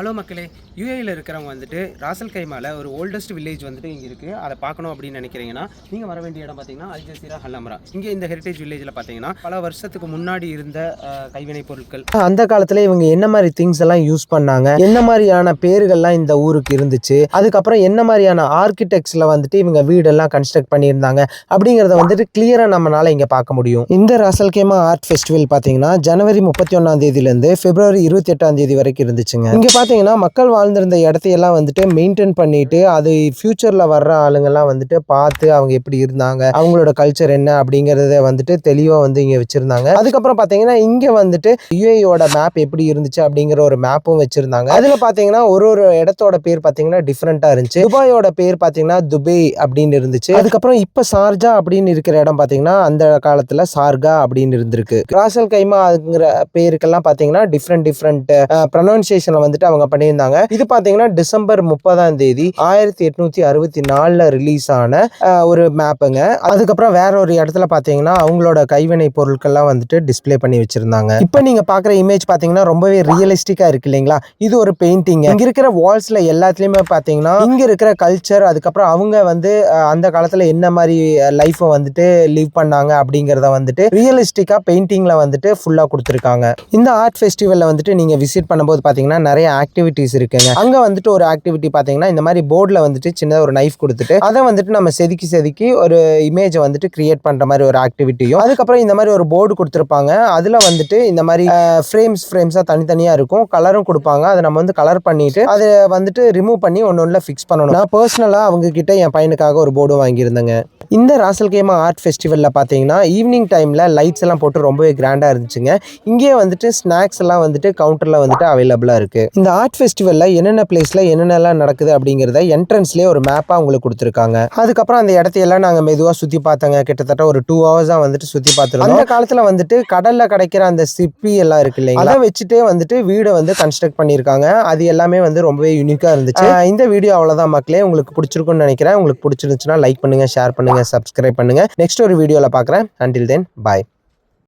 Hello மக்களே யூஏயில் இருக்கிறவங்க வந்துட்டு ராசல் கைமால ஒரு ஓல்டஸ்ட் வில்லேஜ் வந்துட்டு இங்கே இருக்குது அதை பார்க்கணும் அப்படின்னு நினைக்கிறீங்கன்னா நீங்கள் வர வேண்டிய இடம் பார்த்தீங்கன்னா அல்ஜசீரா ஹல்லம்ரா ஹல்லமரா இங்கே இந்த ஹெரிட்டேஜ் வில்லேஜில் பார்த்தீங்கன்னா பல வருஷத்துக்கு முன்னாடி இருந்த கைவினைப் பொருட்கள். அந்த காலத்தில் இவங்க என்ன மாதிரி திங்ஸ் எல்லாம் யூஸ் பண்ணாங்க? என்ன மாதிரியான பேர்கள்லாம் இந்த ஊருக்கு இருந்துச்சு? அதுக்கப்புறம் என்ன மாதிரியான ஆர்கிடெக்ட்ஸில் வந்துட்டு இவங்க வீடெல்லாம் கன்ஸ்ட்ரக்ட் பண்ணியிருந்தாங்க? அப்படிங்கிறத வந்துட்டு கிளியராக நம்மளால் இங்கே பார்க்க முடியும். இந்த ரசல்கேமா ஆர்ட் ஃபெஸ்டிவல் பார்த்தீங்கன்னா ஜனவரி முப்பத்தி ஒன்றாம் தேதியிலேருந்து பிப்ரவரி இருபத்தி எட்டாம் தேதி வரைக்கும் இருந்துச்சுங்க. பார்த்து பார்த்தீங்கன்னா மக்கள் வாழ்ந்திருந்த இடத்தையெல்லாம் வந்துட்டு மெயின்டைன் பண்ணிட்டு அது ஃப்யூச்சரில் வர்ற ஆளுங்கெல்லாம் வந்துட்டு பார்த்து அவங்க எப்படி இருந்தாங்க அவங்களோட கல்ச்சர் என்ன அப்படிங்கிறத வந்துட்டு தெளிவாக வந்து இங்கே வச்சுருந்தாங்க. அதுக்கப்புறம் பார்த்தீங்கன்னா இங்கே வந்துட்டு யுஏயோட மேப் எப்படி இருந்துச்சு அப்படிங்கிற ஒரு மேப்பும் வச்சுருந்தாங்க. அதில் பார்த்தீங்கன்னா ஒரு ஒரு இடத்தோட பேர் பார்த்தீங்கன்னா டிஃப்ரெண்ட்டாக இருந்துச்சு. துபாயோட பேர் பார்த்தீங்கன்னா துபை அப்படின்னு இருந்துச்சு. அதுக்கப்புறம் இப்போ சார்ஜா அப்படின்னு இருக்கிற இடம் பார்த்தீங்கன்னா அந்த காலத்தில் சார்கா அப்படின்னு இருந்திருக்கு. கிராசல் கைமாங்கிற பேருக்கெல்லாம் பார்த்தீங்கன்னா டிஃப்ரெண்ட் டிஃப்ரெண்ட் ப்ரொனவுன்சியேஷனில் வந்துட்டு அவங்க பண்ணியிருந்தாங்க. இது பார்த்தீங்கன்னா டிசம்பர் முப்பதாம் தேதி ஆயிரத்தி எட்நூத்தி அறுபத்தி நாலில் ரிலீஸ் ஆன ஒரு மேப்புங்க அதுக்கப்புறம் வேற ஒரு இடத்துல பார்த்தீங்கன்னா அவங்களோட கைவினை பொருட்கள்லாம் வந்துட்டு டிஸ்ப்ளே பண்ணி வச்சிருந்தாங்க. இப்போ நீங்க பாக்குற இமேஜ் பார்த்தீங்கன்னா ரொம்பவே ரியலிஸ்டிக்காக இருக்கு இல்லைங்களா? இது ஒரு பெயிண்டிங் இங்க இருக்கிற வால்ஸ்ல எல்லாத்துலயுமே பார்த்தீங்கன்னா இங்க இருக்கிற கல்ச்சர் அதுக்கப்புறம் அவங்க வந்து அந்த காலத்துல என்ன மாதிரி லைஃப்பை வந்துட்டு லிவ் பண்ணாங்க அப்படிங்கிறத வந்துட்டு ரியலிஸ்டிக்காக பெயிண்டிங்ல வந்துட்டு ஃபுல்லாக கொடுத்துருக்காங்க. இந்த ஆர்ட் ஃபெஸ்டிவலில் வந்துட்டு நீங்க விசிட் பண்ணும்போது பார்த்தீங்கன்னா நிறைய ஆக்டிவிட்டிஸ் இருக்குங்க. அங்க வந்துட்டு ஒரு ஆக்டிவிட்டி பாத்தீங்கன்னா இந்த மாதிரி போர்டில் வந்துட்டு சின்னதாக ஒரு நைஃப் கொடுத்துட்டு அதை வந்துட்டு நம்ம செதுக்கி செதுக்கி ஒரு இமேஜை வந்துட்டு கிரியேட் பண்ற மாதிரி ஒரு ஆக்டிவிட்டியும் அதுக்கப்புறம் இந்த மாதிரி ஒரு போர்டு கொடுத்துருப்பாங்க. அதுல வந்துட்டு இந்த மாதிரி ஃப்ரேம்ஸ் ஃப்ரேம்ஸாக தனித்தனியாக இருக்கும். கலரும் கொடுப்பாங்க. அதை நம்ம வந்து கலர் பண்ணிட்டு அதை வந்துட்டு ரிமூவ் பண்ணி ஒன்று ஒன்றில் ஃபிக்ஸ் பண்ணணும். நான் பர்சனலாக அவங்க கிட்ட என் பையனுக்காக ஒரு போர்டு வாங்கியிருந்தேங்க. இந்த ராசல் கேமா ஆர்ட் ஃபெஸ்டிவலில் பார்த்தீங்கன்னா ஈவினிங் டைமில் லைட்ஸ் எல்லாம் போட்டு ரொம்பவே கிராண்டாக இருந்துச்சுங்க. இங்கேயே வந்துட்டு ஸ்நாக்ஸ் எல்லாம் வந்துட்டு கவுண்டரில் வந்துட்டு அவைலபிளாக இருக்குது இந்த ஆர்ட் ஃபெஸ்டிவலில் என்னென்ன பிளேஸில் என்னென்னலாம் நடக்குது அப்படிங்கிறத என்ட்ரன்ஸ்லேயே ஒரு மேப்பாக உங்களுக்கு கொடுத்துருக்காங்க. அதுக்கப்புறம் அந்த இடத்தையெல்லாம் நாங்கள் மெதுவாக சுற்றி பார்த்தோங்க. கிட்டத்தட்ட ஒரு டூ ஹவர்ஸாக வந்துட்டு சுற்றி பார்த்துருக்கோம் அந்த காலத்தில் வந்துட்டு கடலில் கிடைக்கிற அந்த சிப்பி எல்லாம் இருக்கு இல்லைங்களா? அதை வச்சுட்டே வந்துட்டு வீடை வந்து கன்ஸ்ட்ரக்ட் பண்ணியிருக்காங்க. அது எல்லாமே வந்து ரொம்பவே யூனிக்காக இருந்துச்சு. இந்த வீடியோ அவ்வளோதான் மக்களே. உங்களுக்கு பிடிச்சிருக்கும்னு நினைக்கிறேன். உங்களுக்கு பிடிச்சிருந்துச்சுன்னா லைக் பண்ணுங்கள் ஷேர் பண்ணுங்கள் சப்ஸ்கிரைப் பண்ணுங்கள் நெக்ஸ்ட் ஒரு வீடியோவில் பார்க்குறேன் அண்டில் தென் பாய்